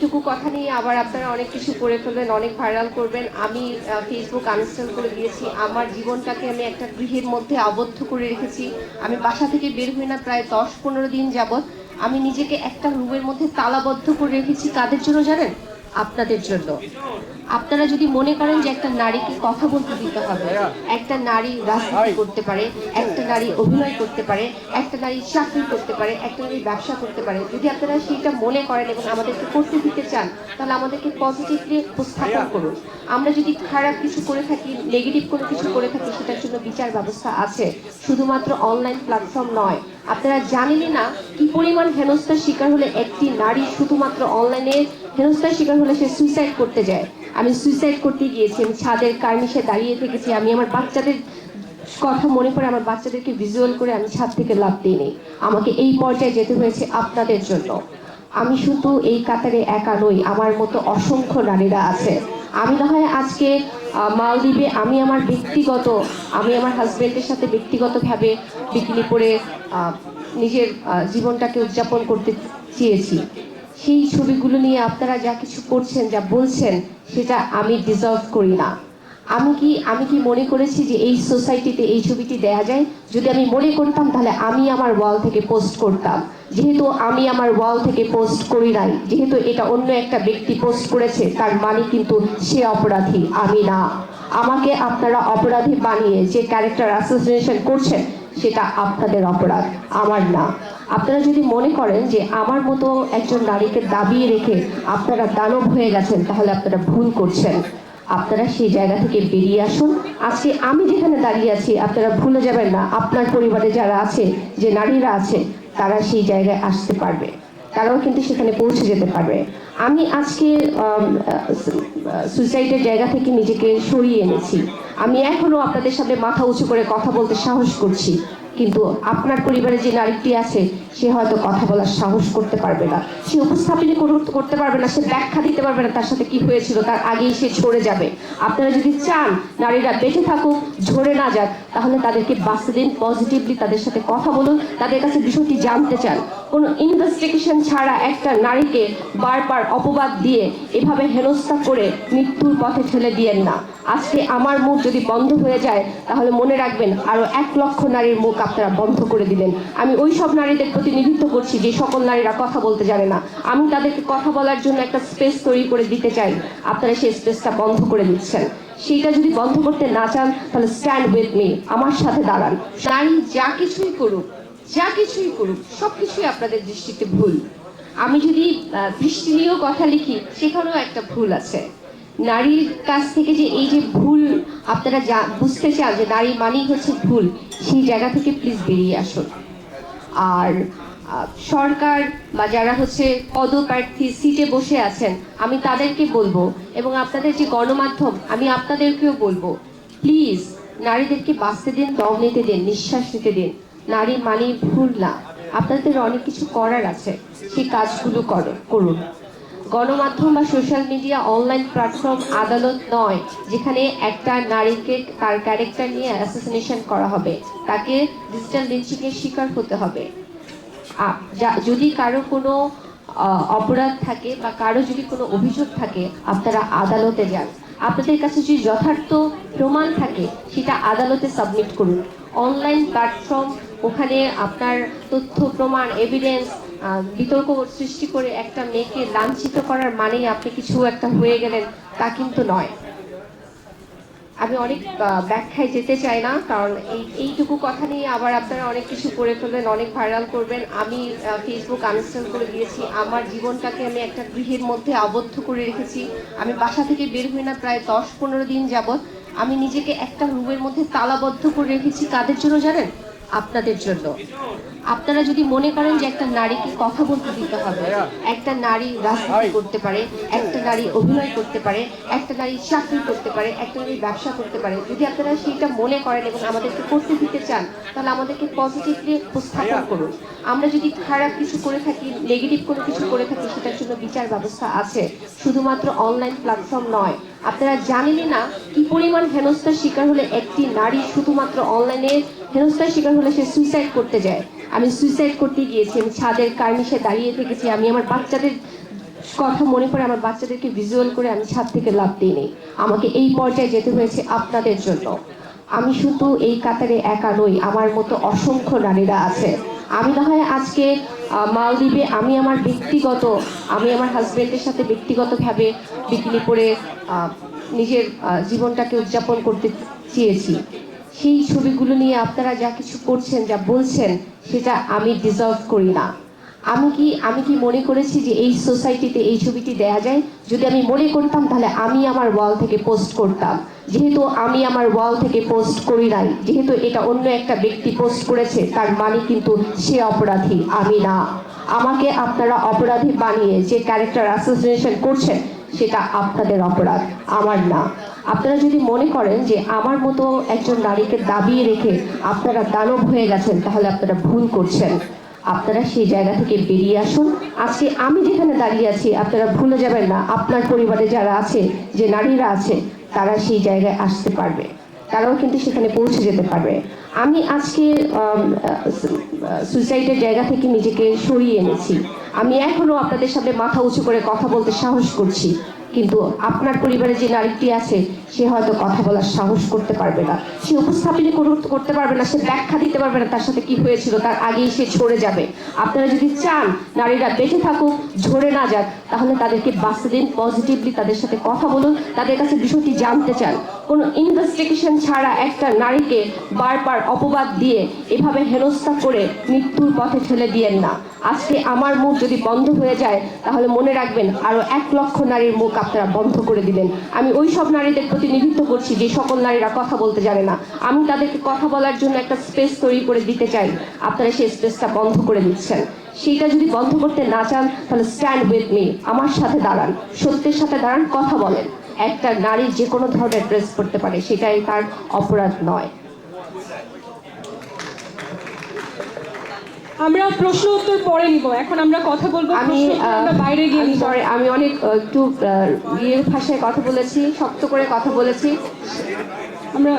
এইটুকু কথা নিয়ে আবার আপনারা অনেক কিছু করে ফেলবেন, অনেক ভাইরাল করবেন। আমি ফেসবুক আনইনস্টল করে দিয়েছি। আমার জীবনটাকে আমি একটা গৃহের মধ্যে আবদ্ধ করে রেখেছি। আমি বাসা থেকে বের হই না প্রায় দশ পনেরো দিন যাবৎ। আমি নিজেকে একটা রুমের মধ্যে তালাবদ্ধ করে রেখেছি। কাদের জন্য জানেন? আপনাদের জন্য। আপনারা যদি মনে করেন যে একটা নারীকে কথা বলতে দিতে হবে একটা নারী রাজনীতি করতে পারে একটা নারী অভিনয় করতে পারে একটা নারী চাকরি করতে পারে একটা নারী ব্যবসা করতে পারে যদি আপনারা সেটা মনে করেন এবং আমাদেরকে করতে দিতে চান তাহলে আমাদেরকে পজিটিভলি উপস্থাপন করুন। আমরা যদি খারাপ কিছু করে থাকি নেগেটিভ কোনো কিছু করে থাকি সেটার জন্য বিচার ব্যবস্থা আছে। শুধুমাত্র অনলাইন প্ল্যাটফর্ম নয়। আপনারা জানেনই না কি পরিমাণ হেনস্থার শিকার হলে একটি নারী শুধুমাত্র অনলাইনে হেনস্থার শিকার হলে সে সুইসাইড করতে যায়। আমি সুইসাইড করতে গিয়েছি আমি ছাদের কার্নিশে দাঁড়িয়ে থেকেছি আমি আমার বাচ্চাদের কথা মনে পড়ে আমার বাচ্চাদেরকে ভিজুয়াল করে আমি ছাদ থেকে লাভ দিইনি আমাকে এই পর্যায়ে যেতে হয়েছে আপনাদের জন্য। আমি শুধু এই কাতারে একা নই আমার মতো অসংখ্য নারীরা আছে। আমি না হয় আজকে মালদ্বীপে আমি আমার ব্যক্তিগত আমি আমার হাজবেন্ডের সাথে ব্যক্তিগতভাবে পরে আহ, নিজের জীবনটাকে উদযাপন করতে চেয়েছি। সেই ছবিগুলো নিয়ে আপনারা যা কিছু করছেন, যা বলছেন, সেটা আমি ডিজার্ভ করি না। আমি কি আমি কি মনে করেছি যে এই সোসাইটিতে এই ছবিটি দেয়া যায়? যদি আমি মনে করতাম, তাহলে আমি আমার ওয়াল থেকে পোস্ট করতাম। যেহেতু আমি আমার ওয়াল থেকে পোস্ট করি নাই, যেহেতু এটা অন্য একটা ব্যক্তি পোস্ট করেছে, তার মানে কিন্তু সে অপরাধী, আমি না। আমাকে আপনারা অপরাধী বানিয়ে যে ক্যারেক্টার অ্যাসোসিয়েশন করছেন সেটা আপনাদের অপরাধ, আমার না। আপনারা যদি মনে করেন যে আমার মতো একজন নারীকে দাবিয়ে রেখে আপনারা দানব হয়ে গেছেন, তাহলে আপনারা ভুল করছেন। আপনারা সেই জায়গা থেকে বেরিয়ে আসুন। আজকে আমি যেখানে দাঁড়িয়ে আছি, আপনারা ভুলে যাবেন না, আপনার পরিবারে যারা আছে, যে নারীরা আছে, তারা সেই জায়গায় আসতে পারবে। তারাও কিন্তু সেখানে পৌঁছে যেতে পারবে। আমি আজকে সুইসাইডের জায়গা থেকে নিজেকে সরিয়ে এনেছি। আমি এখনও আপনাদের সামনে মাথা উঁচু করে কথা বলতে সাহস করছি। কিন্তু আপনার পরিবারে যে নারীটি আছে, সে হয়তো কথা বলার সাহস করতে পারবে না। সে উপস্থাপনই করতে পারবে না, সে ব্যাখ্যা দিতে পারবে না তার সাথে কি হয়েছিল, তার আগেই সে ঝরে যাবে। আপনারা যদি চান নারীরা বেঁচে থাকুক, ঝরে না যাক, তাহলে তাদেরকে বাঁচতে দিন পজিটিভলি তাদের সাথে কথা বলুন, তাদের কাছে বিষয়টি জানতে চান। কোনো ইনভেস্টিগেশন ছাড়া একটা নারীকে বারবার অপবাদ দিয়ে এভাবে হেনস্থা করে মৃত্যুর পথে ঠেলে দিয়েন না। আজকে আমার মুখ যদি বন্ধ হয়ে যায়, তাহলে মনে রাখবেন, আরও এক লক্ষ নারীর মুখ আপনারা বন্ধ করে দিলেন। আমি ওই সব নারীদের প্রতিনিধিত্ব করছি যে সকল নারীরা কথা বলতে জানে না। আমি তাদেরকে কথা বলার জন্য একটা স্পেস তৈরি করে দিতে চাই। আপনারা সেই স্পেসটা বন্ধ করে দিচ্ছেন। সেইটা যদি বন্ধ করতে না চান, তাহলে স্ট্যান্ড উইথ মি আমার সাথে দাঁড়ান। নারী যা কিছুই করুক, যা কিছুই করুক সব কিছুই আপনাদের দৃষ্টিতে ভুল। আমি যদি দৃষ্টি নিয়েও কথা লিখি, সেখানেও একটা ভুল আছে। নারীর কাছ থেকে যে এই যে ভুল আপনারা যা বুঝতে চান যে নারী মানেই হচ্ছে ভুল, সেই জায়গা থেকে প্লিজ বেরিয়ে আসুন। আর সরকার বা যারা হচ্ছে পদপ্রার্থী সিটে বসে আছেন, আমি তাদেরকে বলব এবং আপনাদের যে গণমাধ্যম, আমি আপনাদেরকেও বলব প্লিজ নারীদেরকে বাঁচতে দিন, দম নিতে দিন, নিঃশ্বাস নিতে দিন। নারী মানেই ভুল না। আপনাদের অনেক কিছু করার আছে, সেই কাজগুলো করো, করুন। গণমাধ্যম বা সোশ্যাল মিডিয়া অনলাইন প্ল্যাটফর্ম আদালত নয়, যেখানে একটা নারীকে তার ক্যারেক্টার নিয়ে অ্যাসোসিনেশন করা হবে। তাকে ডিজিটাল লিঞ্চিংয়ের শিকার হতে হবে। যদি কারও কোনো অপরাধ থাকে বা কারও যদি কোনো অভিযোগ থাকে, আপনারা আদালতে যান। আপনাদের কাছে যদি যথার্থ প্রমাণ থাকে, সেটা আদালতে সাবমিট করুন। অনলাইন প্ল্যাটফর্ম ওখানে আপনার তথ্য, প্রমাণ এভিডেন্স বিতর্ক সৃষ্টি করে একটা মেয়েকে লাঞ্ছিত করার মানেই আপনি কিছু একটা হয়ে গেলেন, তা কিন্তু নয়। আমি অনেক ব্যাখ্যায় যেতে চাই না, কারণ এই, এইটুকু কথা নিয়ে আবার আপনারা অনেক কিছু করে ফেলবেন, অনেক ভাইরাল করবেন। আমি ফেসবুক আনইনস্টল করে দিয়েছি। আমার জীবনটাকে আমি একটা গৃহের মধ্যে আবদ্ধ করে রেখেছি। আমি বাসা থেকে বের হই না প্রায় দশ পনেরো দিন যাবৎ। আমি নিজেকে একটা রুমের মধ্যে তালাবদ্ধ করে রেখেছি। কাদের জন্য জানেন? আপনাদের জন্য। আপনারা যদি মনে করেন যে একটা নারীকে কথা বলতে দিতে হবে একটা নারী রাজনীতি করতে পারে নারী অভিনয় করতে পারে, একটা নারী চাকরি করতে পারে, একটা নারী ব্যবসা করতে পারে। যদি আপনারা সেইটা মনে করেন এবং আমাদেরকে করতে দিতে চান, তাহলে আমাদেরকে পজিটিভলি উপস্থাপন করুন। আমরা যদি খারাপ কিছু করে থাকি নেগেটিভ কোনো কিছু করে থাকি, সেটার জন্য বিচার ব্যবস্থা আছে। শুধুমাত্র অনলাইন প্ল্যাটফর্ম নয়। আপনারা জানেনই না কি পরিমাণ হেনস্থার শিকার হলে একটি নারী শুধুমাত্র অনলাইনে হেনস্থার শিকার হলে সে সুইসাইড করতে যায়। আমি সুইসাইড করতে গিয়েছি, আমি ছাদের কার্নিশে দাঁড়িয়ে থেকেছি, আমি আমার বাচ্চাদের কথা মনে পড়ে আমার বাচ্চাদেরকে ভিজুয়াল করে আমি ছাদ থেকে লাভ দিইনি আমাকে এই পর্যায়ে যেতে হয়েছে আপনাদের জন্য। আমি শুধু এই কাতারে একা নই আমার মতো অসংখ্য নারীরা আছে। আমি না হয় আজকে মালদ্বীপে আমি আমার ব্যক্তিগত আমি আমার হাজবেন্ডের সাথে ব্যক্তিগতভাবে পরে আহ, নিজের জীবনটাকে উদযাপন করতে চেয়েছি। সেই ছবিগুলো নিয়ে আপনারা যা কিছু করছেন যা বলছেন সেটা আমি ডিজার্ভ করি না। আমি কি আমি কি মনে করেছি যে এই সোসাইটিতে এই ছবিটি দেয়া যায়? যদি আমি মনে করতাম, তাহলে আমি আমার ওয়াল থেকে পোস্ট করতাম। যেহেতু আমি আমার ওয়াল থেকে পোস্ট করি নাই, যেহেতু এটা অন্য একটা ব্যক্তি পোস্ট করেছে, তার মানে কিন্তু সে অপরাধী, আমি না। আমাকে আপনারা অপরাধী বানিয়ে যে ক্যারেক্টার অ্যাসোসিয়েশন করছেন, সেটা আপনাদের অপরাধ, আমার না। আপনারা যদি মনে করেন যে আমার মতো একজন নারীকে দাবিয়ে রেখে আপনারা দানব হয়ে গেছেন, তাহলে আপনারা ভুল করছেন। আপনারা সেই জায়গা থেকে বেরিয়ে আসুন। আজকে আমি যেখানে দাঁড়িয়ে আছি, আপনারা ভুলে যাবেন না, আপনার পরিবারে যারা আছে, যে নারীরা আছে, তারা সেই জায়গায় আসতে পারবে। তারাও কিন্তু সেখানে পৌঁছে যেতে পারবে। আমি আজকে সুইসাইডের জায়গা থেকে নিজেকে সরিয়ে এনেছি। আমি এখনও আপনাদের সামনে মাথা উঁচু করে কথা বলতে সাহস করছি। কিন্তু আপনার পরিবারে যে নারীটি আছে, সে হয়তো কথা বলার সাহস করতে পারবে না। সে উপস্থাপনা করতে- পারবে না, সে ব্যাখ্যা দিতে পারবে না তার সাথে কি হয়েছিল, তার আগেই সে ছড়ে যাবে। আপনারা যদি চান নারীরা বেঁচে থাকুক, ঝরে না যাক, তাহলে তাদেরকে বাঁচতে দিন পজিটিভলি তাদের সাথে কথা বলুন, তাদের কাছে বিষয়টি জানতে চান। কোনো ইনভেস্টিগেশন ছাড়া একটা নারীকে বারবার অপবাদ দিয়ে এভাবে হেনস্থা করে মৃত্যুর পথে ঠেলে দিয়েন না। আজকে আমার মুখ যদি বন্ধ হয়ে যায়, তাহলে মনে রাখবেন আরও এক লক্ষ নারীর মুখ আপনারা বন্ধ করে দিবেন। আমি ওই সব নারীদের প্রতিনিধিত্ব করছি, যে সকল নারীরা কথা বলতে জানে না। আমি তাদেরকে কথা বলার জন্য একটা স্পেস তৈরি করে দিতে চাই। আপনারা সেই স্পেসটা বন্ধ করে দিচ্ছেন। সেইটা যদি বন্ধ করতে না চান, তাহলে স্ট্যান্ড উইথ মি আমার সাথে দাঁড়ান। সত্যের সাথে দাঁড়ান, কথা বলেন। একটা নারী যে কোনো ধরনের ড্রেস করতে পারে, সেটাই তার অপরাধ নয়। আমরা প্রশ্ন উত্তর পরে নিব। এখন আমরা কথা বলব আমি বাইরে গিয়ে সরি আমি অনেক একটু ইয়ে ভাষায় কথা বলেছি শক্ত করে কথা বলেছি। আমরা